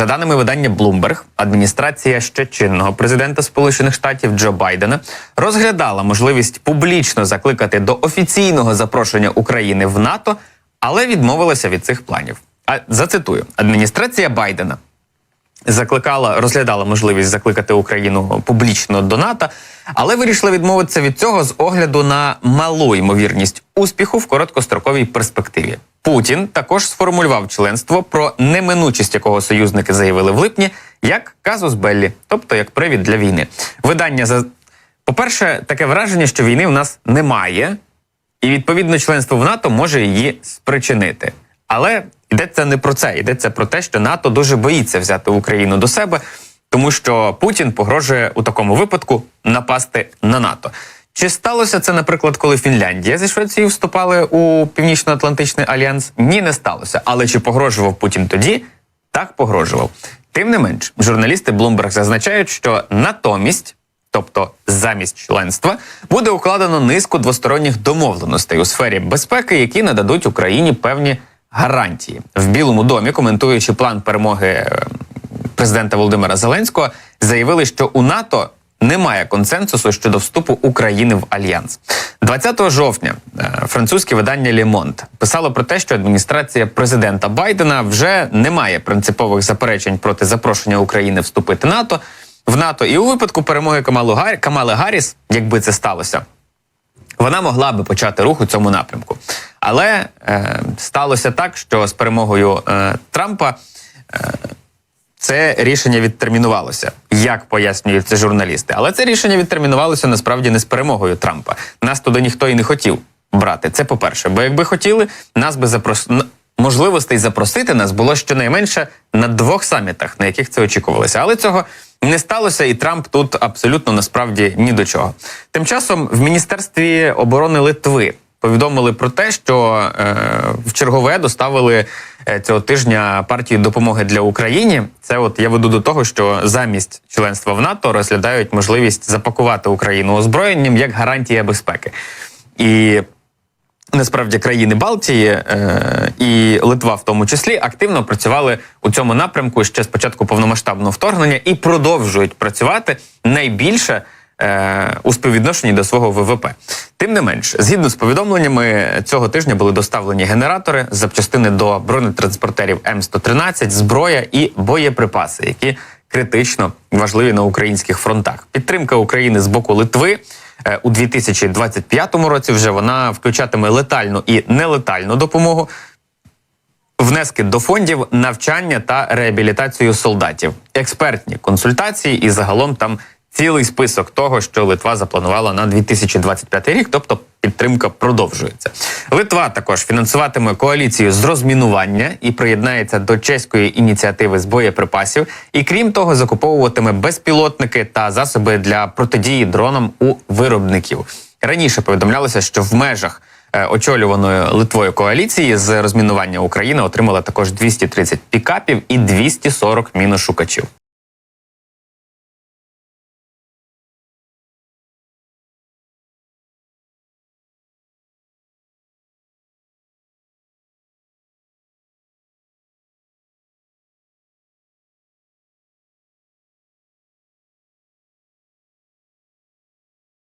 За даними видання Bloomberg, адміністрація ще чинного президента Сполучених Штатів Джо Байдена розглядала можливість публічно закликати до офіційного запрошення України в НАТО, але відмовилася від цих планів. А зацитую: адміністрація Байдена закликала, розглядала можливість закликати Україну публічно до НАТО, але вирішила відмовитися від цього з огляду на малу ймовірність успіху в короткостроковій перспективі. Путін також сформулював членство про неминучість якого союзники заявили в липні як казус Беллі, тобто як привід для війни. Видання за по-перше, таке враження, що війни в нас немає, і відповідно членство в НАТО може її спричинити. Але йдеться не про це, йдеться про те, що НАТО дуже боїться взяти Україну до себе, тому що Путін погрожує у такому випадку напасти на НАТО. Чи сталося це, наприклад, коли Фінляндія зі Швецією вступали у Північно-Атлантичний альянс? Ні, не сталося. Але чи погрожував Путін тоді? Так погрожував. Тим не менш, журналісти Bloomberg зазначають, що натомість тобто замість членства, буде укладено низку двосторонніх домовленостей у сфері безпеки, які нададуть Україні певні гарантії в Білому домі, коментуючи план перемоги е, президента Володимира Зеленського, заявили, що у НАТО. Немає консенсусу щодо вступу України в альянс 20 жовтня. е, Французьке видання Monde писало про те, що адміністрація президента Байдена вже не має принципових заперечень проти запрошення України вступити НАТО в НАТО. І у випадку перемоги Камалу Гар... Камали Гарріс, якби це сталося, вона могла би почати рух у цьому напрямку. Але е, сталося так, що з перемогою е, Трампа е, це рішення відтермінувалося, як пояснюють це журналісти. Але це рішення відтермінувалося насправді не з перемогою Трампа. Нас туди ніхто і не хотів брати. Це по-перше. Бо якби хотіли, нас би запрос... н- можливостей запросити нас було щонайменше на двох самітах, на яких це очікувалося. Але цього не сталося, і Трамп тут абсолютно насправді ні до чого. Тим часом в міністерстві оборони Литви повідомили про те, що е, в чергове доставили е, цього тижня партію допомоги для Україні. Це от я веду до того, що замість членства в НАТО розглядають можливість запакувати Україну озброєнням як гарантія безпеки. І Насправді країни Балтії е, і Литва, в тому числі, активно працювали у цьому напрямку ще з початку повномасштабного вторгнення і продовжують працювати найбільше е, у співвідношенні до свого ВВП. Тим не менш, згідно з повідомленнями, цього тижня були доставлені генератори, запчастини до бронетранспортерів М113, зброя і боєприпаси, які критично важливі на українських фронтах. Підтримка України з боку Литви. Е, У 2025 році вже вона включатиме летальну і нелетальну допомогу, внески до фондів, навчання та реабілітацію солдатів, експертні консультації і загалом там цілий список того, що Литва запланувала на 2025 рік, тобто підтримка продовжується. Литва також фінансуватиме коаліцію з розмінування і приєднається до чеської ініціативи з боєприпасів. І крім того, закуповуватиме безпілотники та засоби для протидії дронам у виробників. Раніше повідомлялося, що в межах е, очолюваної Литвою коаліції з розмінування Україна отримала також 230 пікапів і 240 міношукачів.